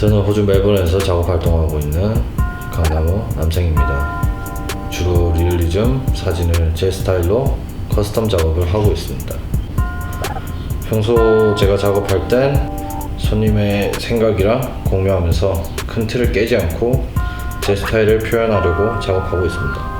저는 호주 멜번에서 작업 활동하고 있는 강나무 남생입니다. 주로 리얼리즘 사진을 제 스타일로 커스텀 작업을 하고 있습니다. 평소 제가 작업할 땐 손님의 생각이랑 공유하면서 큰 틀을 깨지 않고 제 스타일을 표현하려고 작업하고 있습니다.